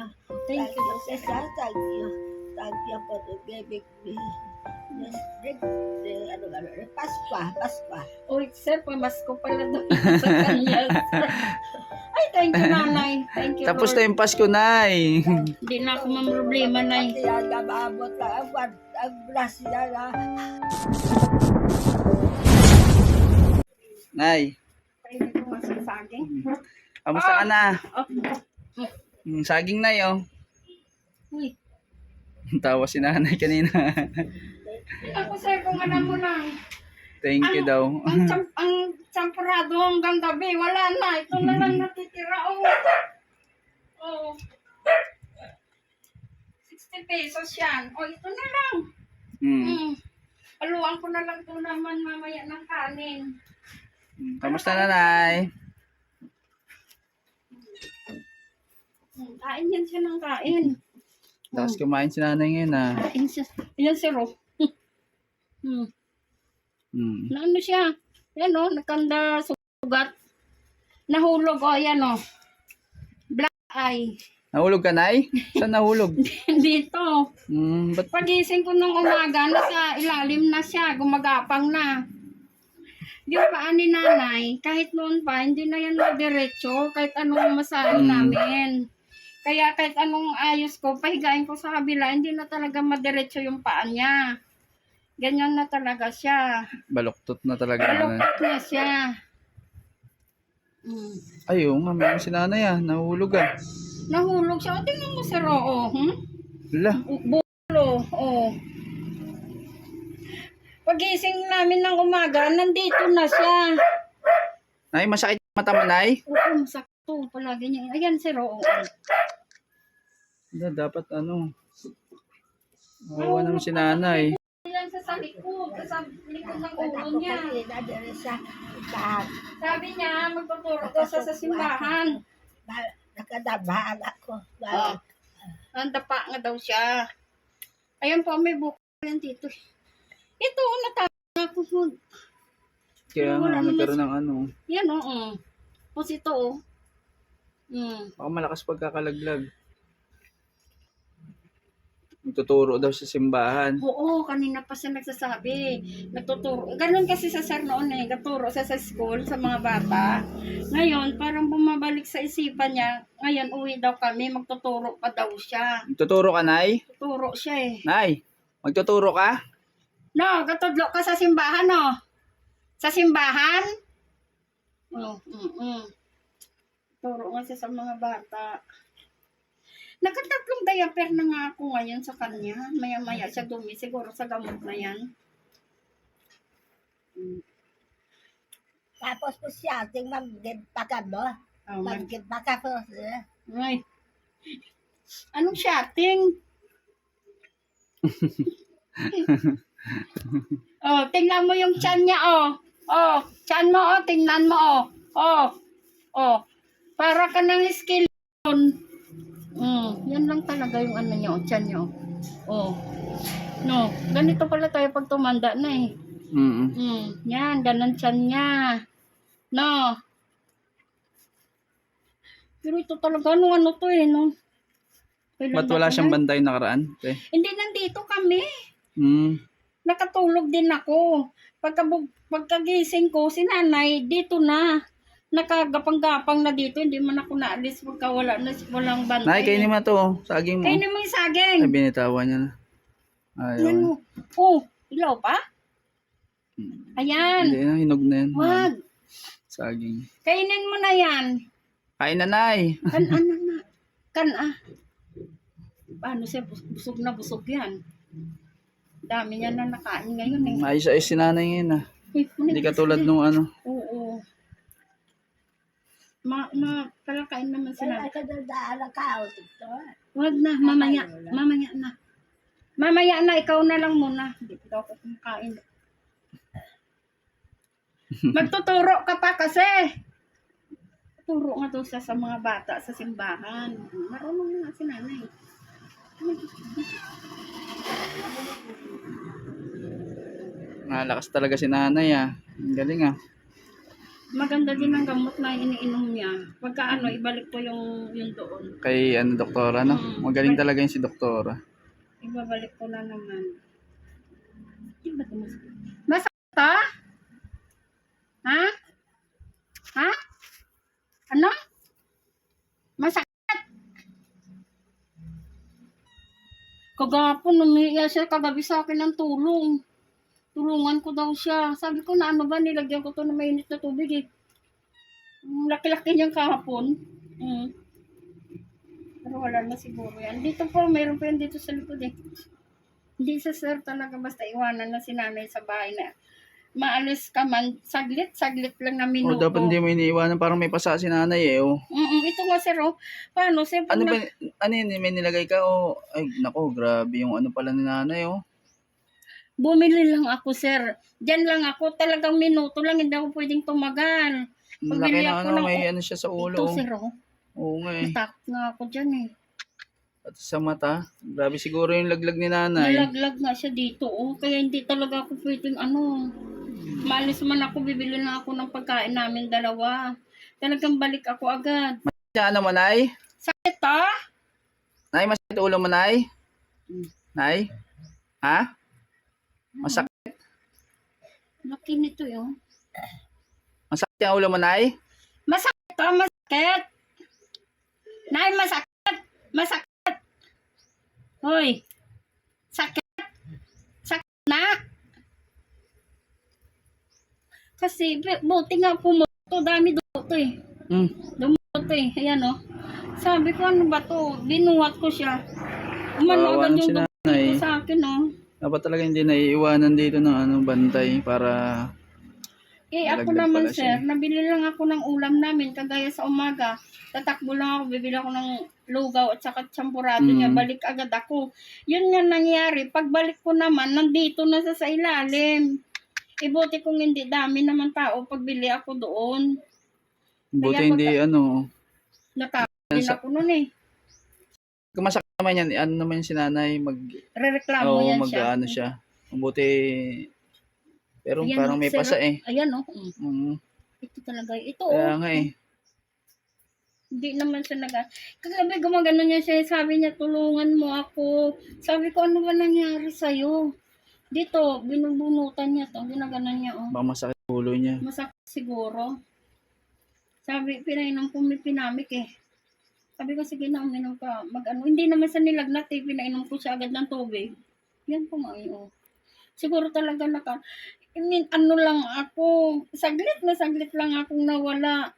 you. Thank you. Cesar. Thank you. Thank you for the the, ano, ano, the Pasqua, Pasqua. Uy, sir, pamasko pala doon sa kanya. Ay, thank you, nanay. Thank you, Tapos na Lord. yung Pasko, Nay. Hindi na ako mamroblema, nay. Pati yan na maabot na ang, ang grasya na. Nay, Kainin ko nga sa saging. kamusta ka na? Oh, Mm, Saging, Nay, oh. uy. Tawa si nanay kanina. Ako, sir, kung alam mo na. Thank you daw. Ang, champ ang champurado hanggang gabi, wala na. Ito na lang natitira. Oh. Oh. 60 pesos yan. Oh, ito na lang. Mm. Mm. Paluan ko na lang ito naman mamaya ng kanin. Kamusta na, Nay? Mm, Kain yan siya ng kain. Tapos kumain si nanay ngayon, ah. Kain siya. Yan si Ro. hmm. Mm. Na ano siya? Yan o, nakanda sugat. Nahulog o, yan o. Black eye. Nahulog ka, Nay? Saan nahulog? Dito. Mm, ba't Pagising ko ng umaga, nasa ilalim na siya, gumagapang na. Yung paa ni nanay, kahit noon pa, hindi na yan diretso, kahit anong masahe Mm. namin. Kaya kahit anong ayos ko, pahigain ko sa kabila, hindi na talaga madiretso yung paa niya. Ganyan na talaga siya. baluktot na talaga? Baluktot na siya. Mm. Ay, oo nga, meron si nanay, ah. Nahulog, ah. Nahulog siya. O, tingnan mo si Roo. Hmm? Wala. Bulo. Oh. Pagising namin ng umaga, nandito na siya. Nay, masakit mata mo, Nay? Oo, sakto. Palagi niya. Ayan si Roo. Wala, dapat ano. Awa naman si nanay. Ayan sa, likod. Sa likod ng ulo niya. kaan. Sabi niya, magtuturo daw sa, sa simbahan. Ba- Nakadabahan ako. Oh. Nandapa nga daw siya. Ayan po, may buko yan dito. Ito, natapos ako. Kaya nga, nagkaroon ng ano. Yan, oo. Tapos ito, oh. Mm. Baka malakas pagkakalaglag. Tuturo daw sa simbahan. Oo, kanina pa siya nagsasabi. Nagtuturo. Ganun kasi sa sir noon eh. Nagtuturo siya sa school, sa mga bata. Ngayon, parang bumabalik sa isipan niya. Ngayon, uwi daw kami. Magtuturo pa daw siya. Tuturo ka, Nay? Tuturo siya eh. Nay, magtuturo ka? No, katudlo ka sa simbahan, no? Sa simbahan? Oo, mm, mm. Turo nga siya sa mga bata. Nakatatlong diaper na nga ako ngayon sa kanya. Maya-maya siya dumi. Siguro sa gamot na yan. Tapos po siya, tingnan pa ka mo. Oh, mag- Mag-give pa ka po. eh. Ay. Anong shouting? oh, tingnan mo yung chan niya, oh. Oh, chan mo, oh. Tingnan mo, oh. Oh. Oh. Para ka ng skeleton. Yan lang talaga yung ano niya, chan niya, oh. No, ganito pala tayo pag tumanda na eh. Mm Mm, yan, ganun chan niya. No. Pero ito talaga, ano, ano to eh, no? Kailan Ba't ba wala siyang yan? bantay nakaraan? Okay. Hindi, nandito kami. Mm. Nakatulog din ako. Pagka, pagkagising ko, si nanay, dito na. Nakagapang-gapang na dito. Hindi man ako naalis pagka wala na, walang bantay. Nay, kainin mo to. oh. Saging mo. Kainin mo yung saging. Ay, binitawan niya na. Ayaw. Yan mo. Oh, ilaw pa? Ayan. Hindi na, hinog na yan. Wag. Saging. Kainin mo na yan. Kain na, Nay. Kan ano na? Kan ah. Paano siya? Bus- Busog na busog yan. Dami niya na nakain ngayon eh. Ayos ayos si nanay ngayon ah. Uy, Hindi katulad na. nung ano. Oo. Ma, ma, kalakain naman sila. ka na daan ka. Ito. Wag na, mamaya. Mamaya na. Mamaya na, ikaw na lang muna. Hindi ko ako kumakain. Magtuturo ka pa kasi. Turo nga daw siya sa mga bata sa simbahan. Marunong na nga si nanay. Malakas talaga si nanay ah. Ang galing ah. Maganda din ang gamot na iniinom niya. Pagka ano, ibalik ko yung, yung doon. Kay ano, doktora, no? Mm. Magaling talaga yung si doktora. Ibabalik ko na naman. Di ba ito masakit? Masakit ha? Ha? Ha? Ano? Masakit? Kagapon, umiiya siya kagabi sa akin ng tulong. Tulungan ko daw siya. Sabi ko na ano ba, nilagyan ko to ng mainit na tubig eh. Ang Laki-laki niyang kahapon. Mm. Pero wala na siguro yan. Dito po, meron pa yan dito sa likod eh. Hindi sa sir talaga basta iwanan na si nanay sa bahay na maalis ka man, saglit, saglit lang na O, minuto. Oh, dapat hindi mo iniiwanan. Parang may pasa si nanay eh, oh. Mm-mm, ito nga sir, oh. Paano? Sir, Ano ba, ano yun, may nilagay ka, oh. Ay, nako, grabe yung ano pala ni nanay, oh. Bumili lang ako, sir. Diyan lang ako. Talagang minuto lang. Hindi ako pwedeng tumagal. Laki na ako ano, ng- may ano siya sa ulo, Ito, oh. sir, oh. Oo nga eh. Natakot nga ako dyan, eh. At sa mata, grabe siguro yung laglag ni nanay. Nalaglag nga siya dito, oh. Kaya hindi talaga ako pwedeng, ano, maalis man ako, bibili na ako ng pagkain namin dalawa. Talagang balik ako agad. Siya, ano mo, nay? Sakit, ha? Nay, masakit ulo mo, nay? Hmm. Nay? Ha? Masakit, Laki nito, yun. masakit yung ulo mo, nay? Masakit ka, masakit. Nay, masakit. Masakit. Hoy. Sakit. Sakit na. Kasi, bu- buti nga pumuto. Dami duto eh. Hmm. Dumuto eh. Ayan oh. Sabi ko, ano ba to? Binuhat ko siya. Umano agad ng yung nanay. sa akin oh. Dapat talaga hindi naiiwanan dito ng ano, bantay para... Eh, ako Nalaglag naman, pala siya. sir, nabili lang ako ng ulam namin, kagaya sa umaga. Tatakbo lang ako, bibili ako ng lugaw at saka champurado Mm. niya, balik agad ako. Yun nga nangyari, pagbalik ko naman, nandito na sa, sa ilalim. Ibuti kung hindi dami naman tao, pagbili ako doon. Buti Kaya hindi ano... Natakot din Sa- ako noon eh. Kung masakit naman yan, ano naman si nanay, mag... Re-reklamo Oo, yan mag siya. ano siya. Mabuti... Pero Ayan, parang may sir, pasa eh. Ayan oh. Mm. Mm, Ito talaga. Ito oh. nga eh. Hindi naman siya nag... Kagabi gumagano niya siya. Sabi niya, tulungan mo ako. Sabi ko, ano ba nangyari sa'yo? Dito, binubunutan niya to. Ginaganon niya, oh. Baka masakit ulo niya. Masakit siguro. Sabi, pinainom ko may pinamik eh. Sabi ko, sige na, uminom ka. Mag ano, hindi naman sa nilagnat eh. Pinainom ko siya agad ng tubig. Yan po nga yun. Siguro talaga naka... I mean, ano lang ako. Saglit na saglit lang akong nawala.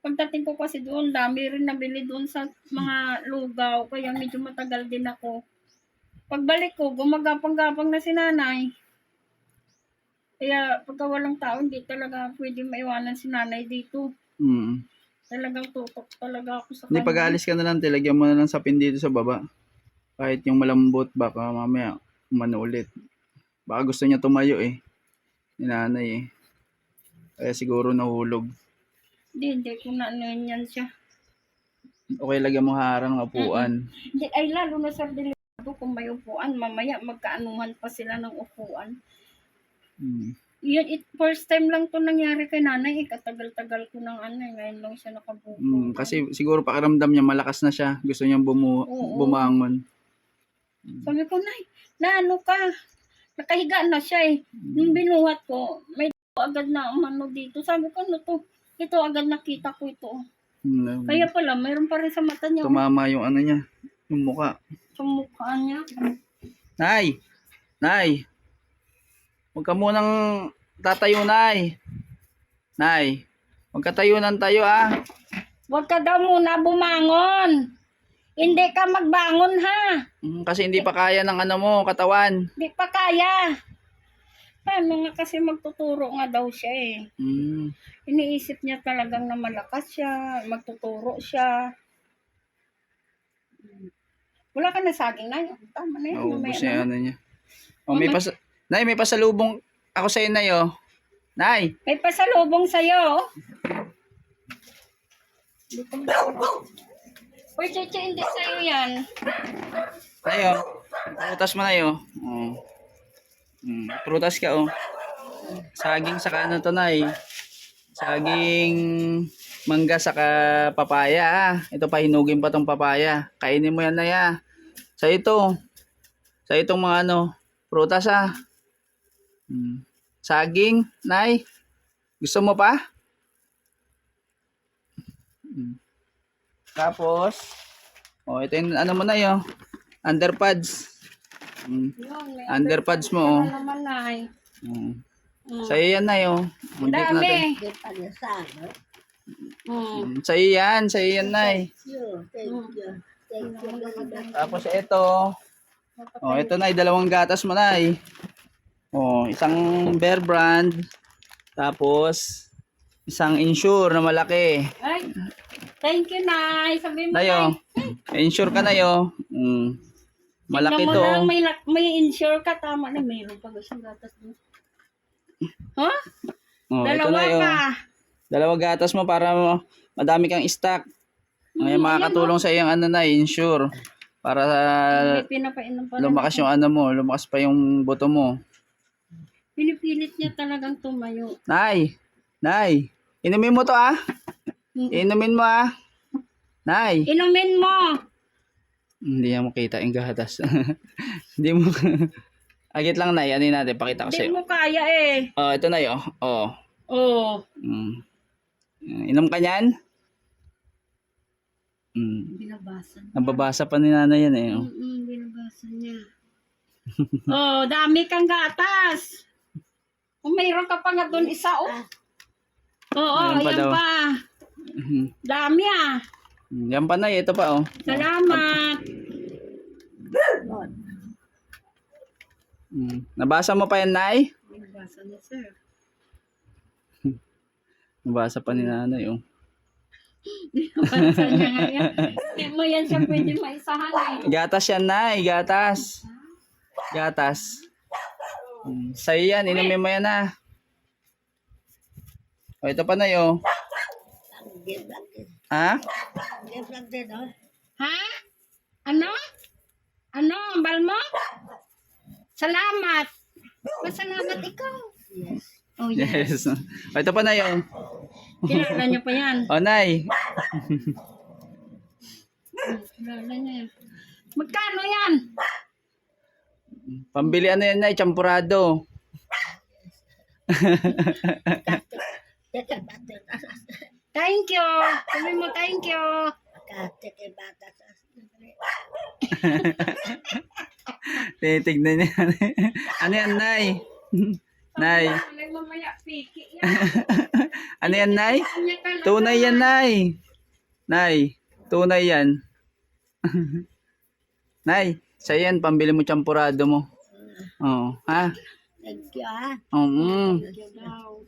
Pagdating ko kasi doon, dami rin nabili doon sa mga lugaw. Kaya medyo matagal din ako. Pagbalik ko, gumagapang-gapang na si nanay. Kaya pagka walang tao, hindi talaga pwede maiwanan si nanay dito. Mm. Talagang tutok talaga ako sa Hindi, pag aalis ka na lang, tilagyan mo na lang sapin dito sa baba. Kahit yung malambot, baka mamaya umano ulit. Baka gusto niya tumayo eh. Ni nanay eh. Kaya siguro nahulog. Hindi, hindi ko na ano yan siya. Okay, lagyan mo harang ng upuan. Hindi, ay lalo na sa delikado kung may upuan, mamaya magkaanuhan pa sila ng upuan. Mm. Yun, it, first time lang to nangyari kay nanay, eh, katagal-tagal ko ng ano, eh, ngayon lang siya nakabuko. Mm, kasi siguro pakiramdam niya malakas na siya. Gusto niyang bumu- Oo. bumangon. Sabi ko, nay, na ano ka? Nakahiga na siya eh. Nung binuhat ko, may agad na umano dito. Sabi ko, ano to? Ito agad nakita ko ito. Mm, Kaya pala, mayroon pa rin sa mata niya. tumama yung ano niya, yung muka. Sa mukha niya. Nay! Nay! Huwag ka munang tatayo, Nay. Nay, huwag ka tayo ng tayo, ah. Huwag ka daw muna bumangon. Hindi ka magbangon ha. Mm, kasi hindi pa kaya ng ano mo, katawan. Hindi pa kaya. Paano nga kasi magtuturo nga daw siya eh. Mm, Iniisip niya talagang na malakas siya, magtuturo siya. Wala ka na saging na yun. Tama na yun. naubos Mamaya na. ano niya. Oh, may Mamaya- pas Nay, may pasalubong ako sa'yo, Nay, oh. Nay! May pasalubong sa'yo. Uy, Cheche, hindi sa'yo yan. Nay, oh. Prutas mo, Nay, oh. oh. Mm, prutas ka, oh. Saging sa ano to, Nay. Saging mangga saka papaya. ah. Ito pa hinugin pa tong papaya. Kainin mo yan na ya. Sa ito. Sa itong mga ano, prutas ah. Hmm. Saging, nay. Gusto mo pa? Hmm. Tapos, oh, ito yung ano mo na yun. Underpads. Hmm. Underpads mo, oh. Ano naman. Hmm. Mm. Sa'yo yan na yun. Ang dami. Ano. Mm. Sa'yo yan. Sa'yo yan, Nay. Tapos ito. Oh, ito na, dalawang gatas mo na Oh, isang Bear Brand. Tapos isang Insure na malaki. Ay, thank you, Nay. Sabihin mo. Nay. Insure ka na yo. Mm. Malaki Tignan mo to. lang, may, lak- may insure ka. Tama na, mayroon pa gusto gatas mo. Ha? Oh, ito Dalawa na yo. ka. Dalawang gatas mo para mo- madami kang stock. Ngayon Mm, makakatulong sa iyong ano na, insure. Para May pinapainom pa rin lumakas yung ano mo, lumakas pa yung boto mo. Pinipilit niya talagang tumayo. Nay, Nay, inumin mo to ah. Mm. Inumin mo ah. Nay. Inumin mo. Hindi niya makita yung gatas. Hindi mo. Agit lang Nay, ano yun natin, pakita ko Hindi sa'yo. mo kaya eh. Oh, ito Nay oh. Oh. Oh. Mm. Inom ka niyan? Mm. Binabasa. Nababasa pa ni nanay yan eh. Oh. Mm-mm, binabasa niya. oh, dami kang gatas. Kung mayroon ka pa nga doon isa, oh. Oo, Meron pa yan daw. pa. Mhm. Dami ah. Yan pa Nay, ito pa oh. Salamat. Mm. Nabasa mo pa yan Nay? Binabasa niya, sir. Nabasa pa ni nanay oh. Binabasa niya nga yan. Hindi mo yan siya pwede maisahan eh. Gatas yan Nay, gatas. Gatas. Mm. Sa'yo yan, inumin mo yan ah. Oh, ito pa na din. Ha? Ha? Ano? Ano? Ang bal mo? Salamat. Masalamat ikaw. Yes. Oh, yes. Yes. Ito pa na yo. Kilala niyo pa yan. Oh, Nay. Kilala niya yan. Magkano yan? Pambili ano yan, Nay? Champurado. Thank you. Sabi mo thank you. Titignan niya. ano yan, Nay? Nay. Ano yan, Nay? Tunay yan, Nay. Nay, tunay yan. Nay, sa yan, pambili mo champurado mo. Oo, ha? Thank you, ha. Oo. Thank you, Wow.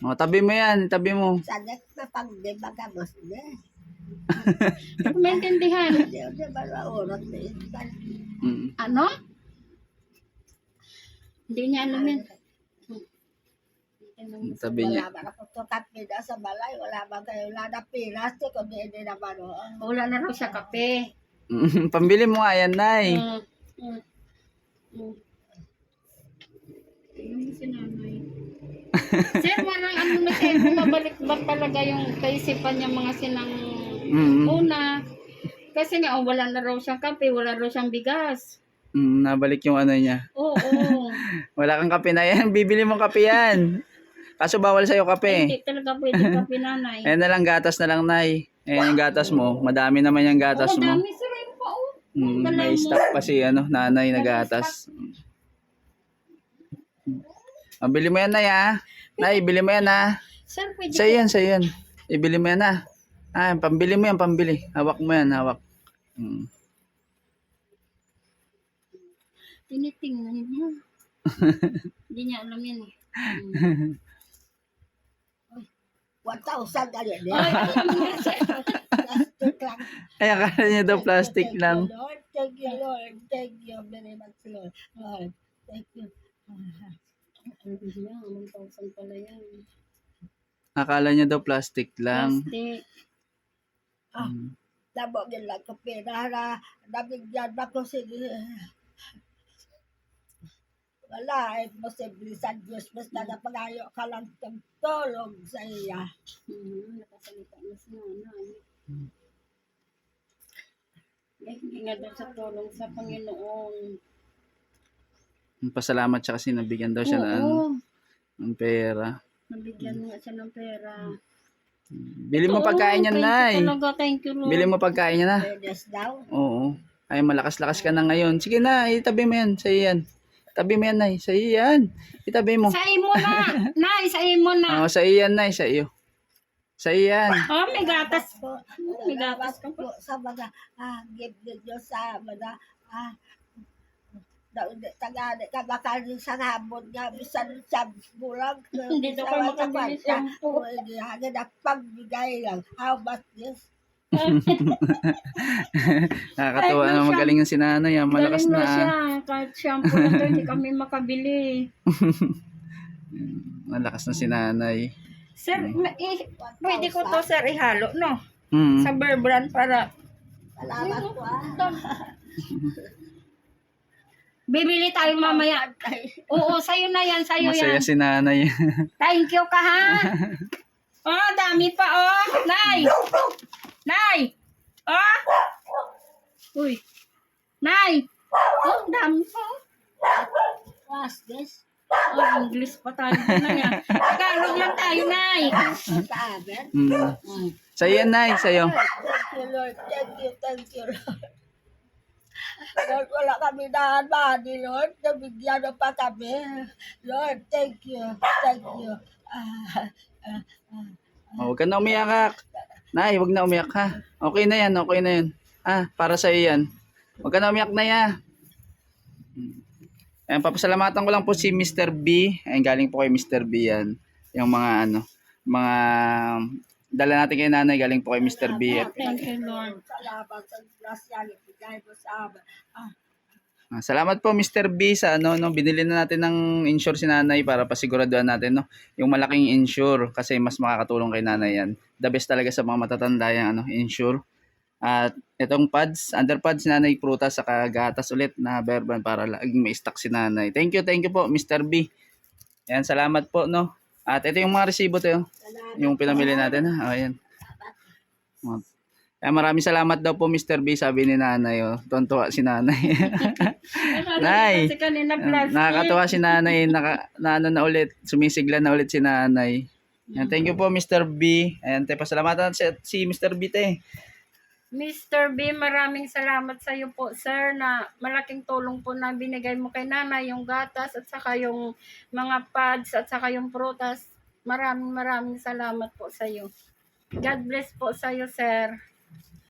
Oh, tabi mo yan, tabi mo. Sana pa pag di ba ka boss di? Hindi ko maintindihan. Di di ba na oras na isan? Mm. Ano? Hindi niya alam yan. Tabi niya. Wala ba na kape na sa balay? Wala ba kayo wala na piras? Di kundi hindi naman. Wala na raw siya kape. Pambili mo nga yan, Nay. Mm. Mm. Mm. Mo si nanay. Sir, walang ano na sir, bumabalik ba talaga yung kaisipan niya mga sinang Mm, una. Kasi nga, oh, wala na raw siyang kape, wala raw siyang bigas. mm, nabalik yung ano niya. Oo, oo. Wala kang kape na yan. Bibili mo kape yan. Kaso bawal sa'yo kape. Hindi talaga pwede kape nanay. Ayan na lang, gatas na lang, Nay. Ayan yung gatas mo. Madami naman yung gatas Oo, mo. dami sir, oh. Mm, may stock pa si ano, nanay na gatas. Ah, bili mo yan, Nay, ha? Nay, bili mo yan, ha? Sir, pwede Sa'yo yan, sa'yo yan. Ibili mo yan, ha? Ah, pambili mo yan, pambili. Hawak mo yan, hawak. Mm. Tinitingnan niya. Hindi niya alam yan eh. Mm. 1,000 ka rin. Ay, alam niya, sir. Plastic lang. Ay, akala niya daw plastic Thank lang. you, Lord. Thank you, Lord. Thank you very much, Lord. Lord, thank you. Ah, Ano niya, 1,000 pala yan. Akala niya daw plastic lang. Plastic. Mm. Damo nila ko pera na nabigyan na ko si Wala, eh, posible sa Diyos. Basta na pag-ayo ka lang ng tulong sa iya. Hmm, nakasalita na si nanay. Eh, hindi nga daw sa tulong sa Panginoon. Pasalamat siya kasi nabigyan daw siya ng, Oo, ng pera. nabigyan nga siya ng pera. Bili mo pagkain niyan, Oo, Nay. Thank you talaga, thank you, Lord. Bili mo pagkain niya na. Pwede daw. Oo. Ay, malakas-lakas ka na ngayon. Sige na, itabi mo yan. Sa iyo yan. Tabi mo yan, Nay. Sa iyo yan. Itabi mo. Sa imo na. Nay, sa imo na. Oo, sa iyo yan, Nay. Sa iyo. Sa iyo yan. Oh, may gatas. po. May gatas ka po sa mga ah, gift ninyo sa mga ah, daw taga ka makali sa habon nga bisan sa bulag Hindi kayo makabili hindi hangin ang pagbigay lang how about this Nakakatawa Ay, na magaling yung sinanay. Ah. Malakas Galing na. na siya. Kahit shampoo na to, hindi kami makabili. Malakas na sinanay. Sir, ma- eh, pwede ko to, sir, ihalo, no? Hmm. Sa Bear Brand para salamat po ah bibili tayo mamaya. Oo, sa'yo na yan, sa'yo Masaya yan. si nanay. Thank you ka, ha? Oh, dami pa, oh. Nay! Nay! Oh! Uy. Nay! Oh, dami pa, oh. what's this Oh, English pa tayo na yan. Tagalog lang tayo, Nay. sa amin Hmm. Sa'yo Nay. Sa'yo. thank you Lord thank you thank you Lord Lord, wala kami nahanmani, Lord. Nabigyan mo pa kami. Lord, thank you. Thank you. Ah, ah, ah. Oh, huwag ka na umiyak, ha. Nay, huwag na umiyak, ha. Okay na yan, okay na yan. Ah, para sa yan. Huwag ka na umiyak na ya. Ayan, papasalamatan ko lang po si Mr. B. Ayan, galing po kay Mr. B yan. Yung mga ano, mga dala natin kay nanay, galing po kay Mr. B. Thank you, Lord. Salamat sa grasya na ibigay mo sa amin. Ah, Salamat po Mr. B sa ano no binili na natin ng insure si nanay para pasiguraduhan natin no yung malaking insure kasi mas makakatulong kay nanay yan. The best talaga sa mga matatanda yung ano insure. At itong pads, underpads si nanay prutas saka gatas ulit na berban para laging may stock si nanay. Thank you, thank you po Mr. B. Yan, salamat po no. At ito yung mga resibo to, salamat. yung pinamili natin ha. Ayan. Kaya maraming salamat daw po Mr. B sabi ni nanay oh. Tontuwa si nanay. Nay, Kasi kanina Ayan, plastic. Nakakatawa si nanay, naka, na ano na ulit, sumisigla na ulit si nanay. Ayan, thank you po Mr. B. Ayan, te, pasalamatan si, si Mr. B te. Mr. B, maraming salamat sa iyo po, sir, na malaking tulong po na binigay mo kay nanay, yung gatas at saka yung mga pads at saka yung prutas. Maraming maraming salamat po sa iyo. God bless po sa iyo, sir.